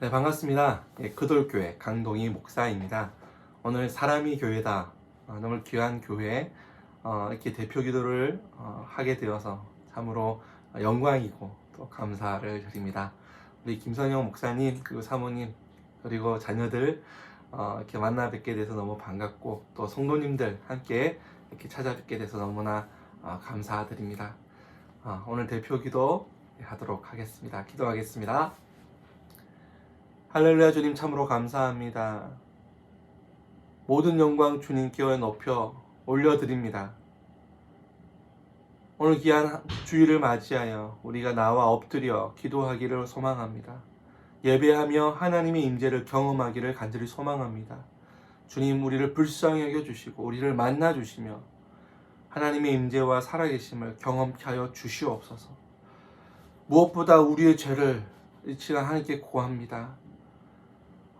네, 반갑습니다. 예, 그돌교회 강동희 목사입니다. 오늘 사람이 교회다. 어, 너무 귀한 교회 어, 이렇게 대표 기도를 어, 하게 되어서 참으로 영광이고 또 감사를 드립니다. 우리 김선영 목사님 그리고 사모님 그리고 자녀들 어, 이렇게 만나 뵙게 돼서 너무 반갑고 또 성도님들 함께 이렇게 찾아뵙게 돼서 너무나 어, 감사드립니다. 어, 오늘 대표 기도 하도록 하겠습니다. 기도하겠습니다. 할렐루야 주님 참으로 감사합니다. 모든 영광 주님께 높여 올려드립니다. 오늘 귀한 주일을 맞이하여 우리가 나와 엎드려 기도하기를 소망합니다. 예배하며 하나님의 임재를 경험하기를 간절히 소망합니다. 주님 우리를 불쌍히 여겨 주시고 우리를 만나 주시며 하나님의 임재와 살아계심을 경험케 하여 주시옵소서. 무엇보다 우리의 죄를 이 시간 하나님께 고합니다.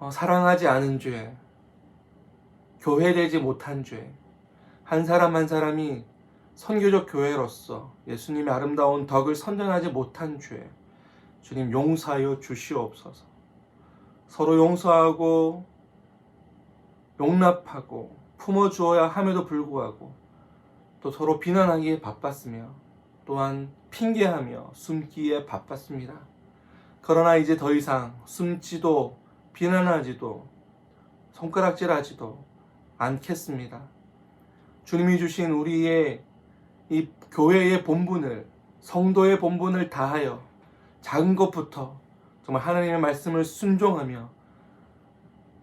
어, 사랑하지 않은 죄, 교회되지 못한 죄, 한 사람 한 사람이 선교적 교회로서 예수님의 아름다운 덕을 선전하지 못한 죄, 주님 용서하여 주시옵소서. 서로 용서하고 용납하고 품어주어야 함에도 불구하고 또 서로 비난하기에 바빴으며 또한 핑계하며 숨기에 바빴습니다. 그러나 이제 더 이상 숨지도 비난하지도 손가락질하지도 않겠습니다. 주님이 주신 우리의 이 교회의 본분을 성도의 본분을 다하여 작은 것부터 정말 하나님의 말씀을 순종하며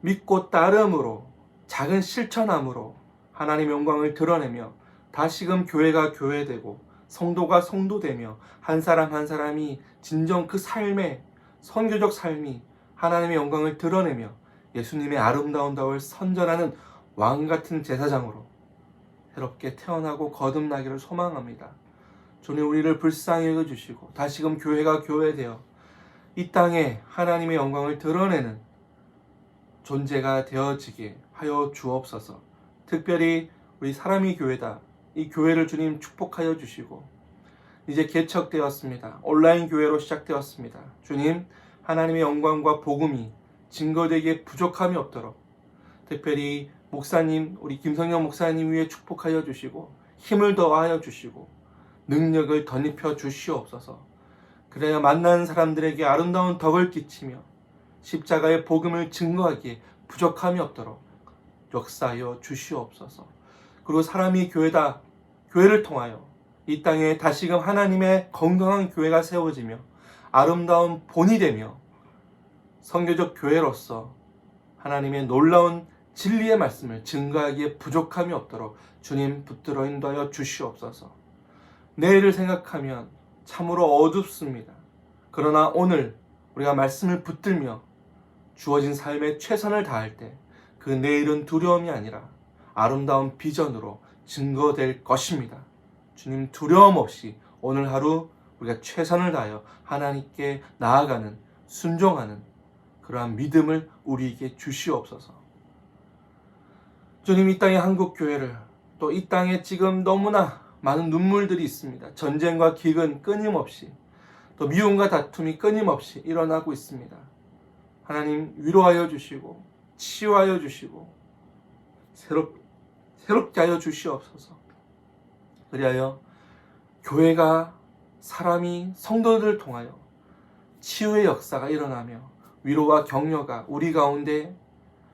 믿고 따름으로 작은 실천함으로 하나님의 영광을 드러내며 다시금 교회가 교회되고 성도가 성도되며 한 사람 한 사람이 진정 그 삶의 선교적 삶이 하나님의 영광을 드러내며 예수님의 아름다운 덕을 선전하는 왕 같은 제사장으로 새롭게 태어나고 거듭나기를 소망합니다. 주님 우리를 불쌍히 여겨 주시고 다시금 교회가 교회되어 이 땅에 하나님의 영광을 드러내는 존재가 되어지게 하여 주옵소서. 특별히 우리 사람이 교회다. 이 교회를 주님 축복하여 주시고 이제 개척되었습니다. 온라인 교회로 시작되었습니다. 주님 하나님의 영광과 복음이 증거되기에 부족함이 없도록 특별히 목사님 우리 김성영 목사님 위에 축복하여 주시고 힘을 더하여 주시고 능력을 덧입혀 주시옵소서. 그래야 만난 사람들에게 아름다운 덕을 끼치며 십자가의 복음을 증거하기에 부족함이 없도록 역사하여 주시옵소서. 그리고 사람이 교회다 교회를 통하여 이 땅에 다시금 하나님의 건강한 교회가 세워지며 아름다운 본이 되며 성교적 교회로서 하나님의 놀라운 진리의 말씀을 증거하기에 부족함이 없도록 주님 붙들어 인도하여 주시옵소서. 내일을 생각하면 참으로 어둡습니다. 그러나 오늘 우리가 말씀을 붙들며 주어진 삶에 최선을 다할 때 그 내일은 두려움이 아니라 아름다운 비전으로 증거될 것입니다. 주님 두려움 없이 오늘 하루 우리가 최선을 다하여 하나님께 나아가는 순종하는 그러한 믿음을 우리에게 주시옵소서. 주님 이 땅의 한국 교회를 또 이 땅에 지금 너무나 많은 눈물들이 있습니다. 전쟁과 기근 끊임없이 또 미움과 다툼이 끊임없이 일어나고 있습니다. 하나님 위로하여 주시고 치유하여 주시고 새롭, 새롭게 하여 주시옵소서. 그리하여 교회가 사람이 성도들을 통하여 치유의 역사가 일어나며 위로와 격려가 우리 가운데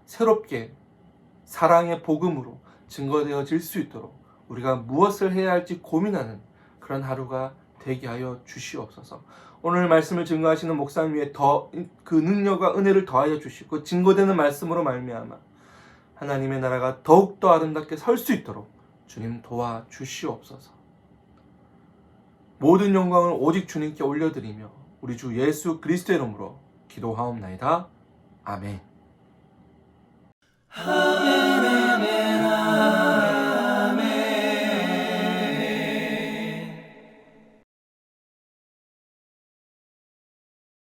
새롭게 사랑의 복음으로 증거되어질 수 있도록 우리가 무엇을 해야 할지 고민하는 그런 하루가 되게 하여 주시옵소서. 오늘 말씀을 증거하시는 목사님 위에 더 그 능력과 은혜를 더하여 주시고 증거되는 말씀으로 말미암아 하나님의 나라가 더욱 더 아름답게 설 수 있도록 주님 도와 주시옵소서. 모든 영광을 오직 주님께 올려드리며 우리 주 예수 그리스도의 이름으로 기도하옵나이다. 아멘.